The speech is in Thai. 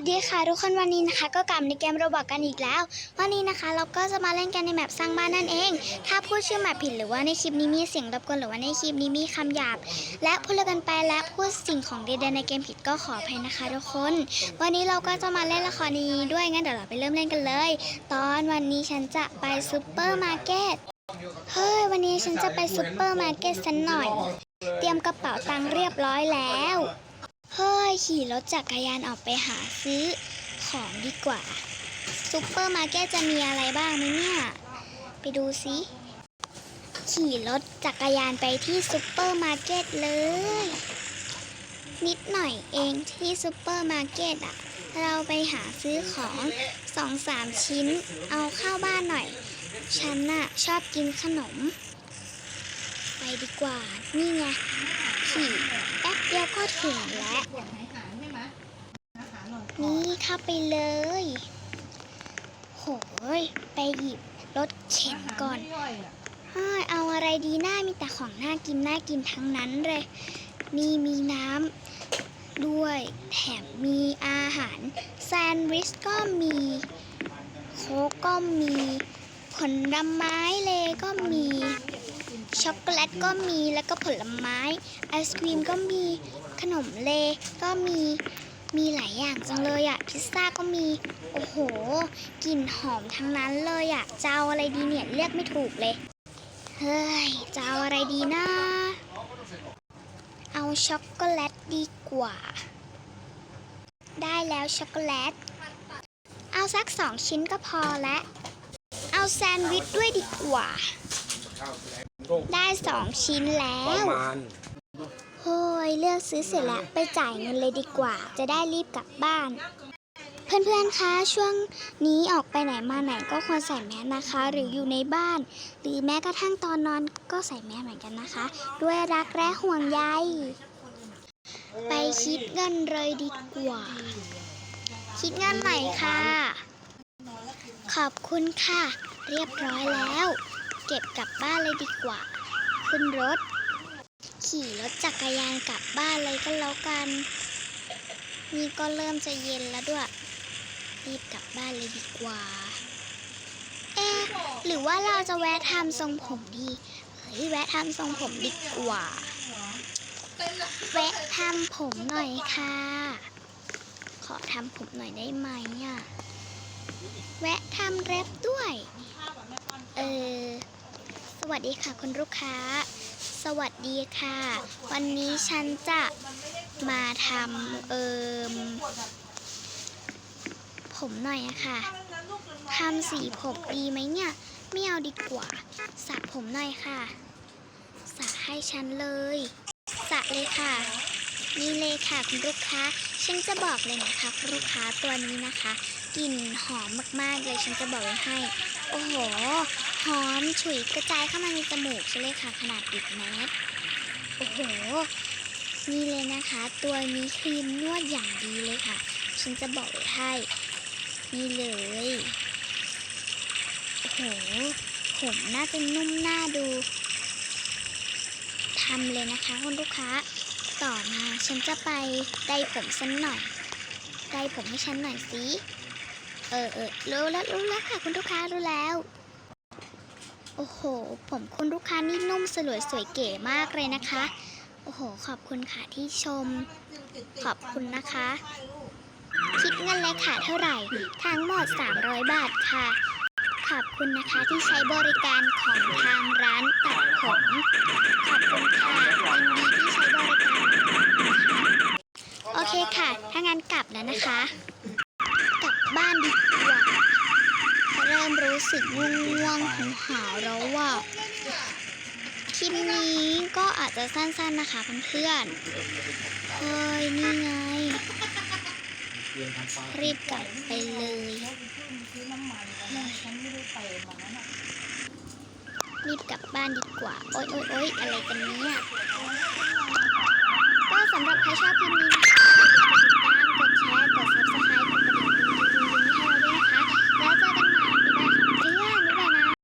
วัสดีค่ะทุกคนวันนี้นะคะ ก็กลับในเกมโรบอกกันอีกแล้ว วันนี้นะคะเราก็จะมาเล่นกันในแมปสร้างบ้านนั่นเอง ถ้าพูดชื่อแมปผิดหรือว่าในคลิปนี้มีเสียงรบกวนหรือว่าในคลิปนี้มีคำหยาบ และพูดเล่นกันไปและพูดสิ่งของใดๆในเกมผิดก็ขออภัยนะคะทุกคน วันนี้เราก็จะมาเล่นละครนี้ด้วยงั้นเดี๋ยวเราไปเริ่มเล่นกันเลย ตอนวันนี้ฉันจะไปซูเปอร์มาร์เก็ตเฮ้ยวันนี้ฉันจะไปซูเปอร์มาร์เก็ตสักหน่อย เตรียมกระเป๋าตังค์เรียบร้อยแล้ว ขี่รถจักรยานออกไปหาซื้อของดีกว่าซุปเปอร์มาร์เก็ตจะมีอะไรบ้างไหมเนี่ย ไปดูสิขี่รถจักรยานไปที่ซุปเปอร์มาร์เก็ตเลย นิดหน่อยเองที่ซุปเปอร์มาร์เก็ตอะเราไปหาซื้อของสองสามชิ้น เอาเข้าบ้านหน่อย ฉันน่ะชอบกินขนม ไปดีกว่า นี่ไง ขี่แป๊บเดียวก็ถึงแล้วนี่เข้าไปเลย โหย ไปหยิบรถเข็นก่อนเฮ้ยเอาอะไรดีหน้ามีแต่ของน่ากินน่ากินทั้งนั้นเลยนี่มีน้ำด้วยแถมมีอาหาร แซนด์วิชก็มี โค้กก็มี ผลไม้เลยก็มี ช็อกโกแลตก็มีแล้วก็ผลไม้ไอศครีมก็มีขนมเลก็มีมีหลายอย่างจังเลยอะพิซซ่าก็มี โอ้โหกลิ่นหอมทั้งนั้นเลยอะจะเอาอะไรดีเนี่ยเลือกไม่ถูกเลย เฮ้ยจะเอาอะไรดีนะ เอาช็อกโกแลตดีกว่า ได้แล้วช็อกโกแลต เอาสักสองชิ้นก็พอและ เอาแซนด์วิชด้วยดีกว่า ได้สองชิ้นแล้ประวมาณเฮ้ยเลือกซื้อเสร็จแล้วไปจ่ายเงินเลยดีกว่า จะได้รีบกลับบ้าน เพื่อนๆ คะ ช่วงนี้ออกไปไหนมาไหนก็ควรใส่แมสนะคะ หรืออยู่ในบ้าน หรือแม้กระทั่งตอนนอนก็ใส่แมสเหมือนกันนะคะ ด้วยรักและห่วงใย ไปคิดเงินเลยดีกว่า คิดเงินใหน่ค่ะ ขอบคุณค่ะ เรียบร้อยแล้ว เก็บกลับบ้านเลยดีกว่า ขึ้นรถ ขี่รถจักรยานกลับบ้านเลยก็แล้วกัน นี่ก็เริ่มจะเย็นแล้วด้วย รีบกลับบ้านเลยดีกว่า เอ๊หรือว่าเราจะแวะทำทรงผมดีเฮ้ยแวะทำทรงผมดีกว่า แวะทำผมหน่อยค่ะ ขอทำผมหน่อยได้ไหมอะแวะทำเร็บด้วย เออ สวัสดีค่ะคุณลูกค้า สวัสดีค่ะ วันนี้ฉันจะมาทำเอิมผมหน่อยอะค่ะทำสีผมดีไหมเนี่ย ไม่เอาดีกว่าสระผมหน่อยค่ะสระให้ฉันเลยสระเลยค่ะ นี่เลยค่ะคุณลูกค้า ฉันจะบอกเลยนะคะลูกค้าตัวนี้นะคะกลิ่นหอมมากๆเลยฉันจะบอกไว้ให้ โอ้โห หอมฉุยกระจายเข้ามาในจมูกใช่เลยค่ะ ขนาดปิดแมสโอ้โห นี่เลยนะคะ ตัวนี้ครีมนวดอย่างดีเลยค่ะ ฉันจะบอกให้นี่เลย โอ้โห ผมน่าจะนุ่มน่าดูทำเลยนะคะคุณลูกค้า ต่อมาฉันจะไปได้ผมสันหน่อย ได้ผมให้ฉันหน่อยสิ เออเออรู้แล้วรู้แล้วค่ะคุณลูกค้ารู้แล้ว โอ้โห ผมคุณลูกค้านี่นุ่มสลวยสวยเก๋มากเลยนะคะ โอ้โห ขอบคุณค่ะที่ชม ขอบคุณนะคะ คิดเงินเลยค่ะเท่าไหร่ ทั้งหมด 300 บาทค่ะ ขอบคุณนะคะที่ใช้บริการของทางร้านตัดผม ขอบคุณค่ะยินดีที่ใช้บริการ โอเคค่ะ ถ้างั้นกลับแล้วนะคะ บ้านดีกว่าเริ่มรู้สึกง่วงๆหิวหาวแล้วว่าคลิปนี้ก็อาจจะสั้นๆนะคะเพื่อนๆเฮ้ยนี่ไง รีบกลับไปเลยรีบกลับบ้านดีกว่า โอ๊ยโอ๊ยโอ๊ยอะไรกันเนี่ยก็สำหรับใครชอบคลิปนี้